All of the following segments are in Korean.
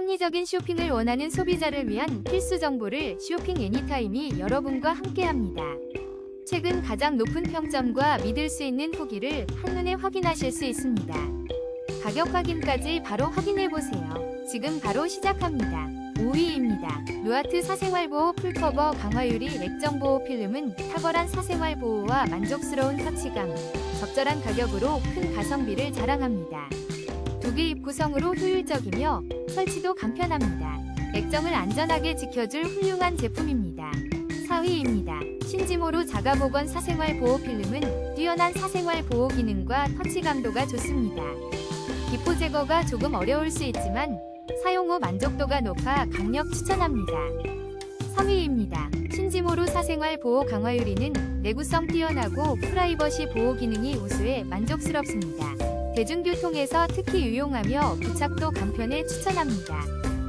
합리적인 쇼핑을 원하는 소비자를 위한 필수 정보를 쇼핑 애니타임이 여러분과 함께합니다. 최근 가장 높은 평점과 믿을 수 있는 후기를 한눈에 확인하실 수 있습니다. 가격 확인까지 바로 확인해보세요. 지금 바로 시작합니다. 5위입니다. 루아트 사생활보호 풀커버 강화유리 액정보호 필름은 탁월한 사생활보호와 만족스러운 터치감, 적절한 가격으로 큰 가성비를 자랑합니다. 입 구성으로 효율적이며 설치도 간편합니다. 액정을 안전하게 지켜줄 훌륭한 제품입니다. 4위입니다. 신지모로 자가보건 사생활 보호 필름은 뛰어난 사생활 보호 기능과 터치 감도가 좋습니다. 기포 제거가 조금 어려울 수 있지만 사용 후 만족도가 높아 강력 추천합니다. 3위입니다. 신지모로 사생활 보호 강화유리는 내구성 뛰어나고 프라이버시 보호 기능이 우수해 만족스럽습니다. 대중교통에서 특히 유용하며 부착도 간편해 추천합니다.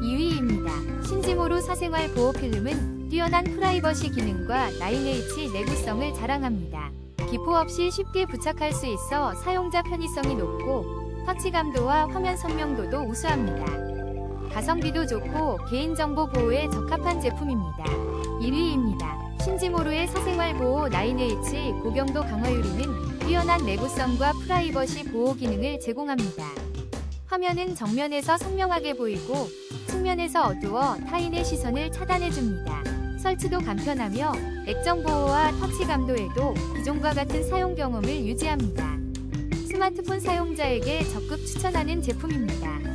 2위입니다. 신지모로 사생활 보호 필름은 뛰어난 프라이버시 기능과 9H 내구성을 자랑합니다. 기포 없이 쉽게 부착할 수 있어 사용자 편의성이 높고 터치감도와 화면 선명도도 우수합니다. 가성비도 좋고 개인정보 보호에 적합한 제품입니다. 1위입니다. 신지모루의 사생활 보호 9H 고경도 강화유리는 뛰어난 내구성과 프라이버시 보호 기능을 제공합니다. 화면은 정면에서 선명하게 보이고 측면에서 어두워 타인의 시선을 차단해줍니다. 설치도 간편하며 액정 보호와 터치 감도에도 기존과 같은 사용 경험을 유지합니다. 스마트폰 사용자에게 적극 추천하는 제품입니다.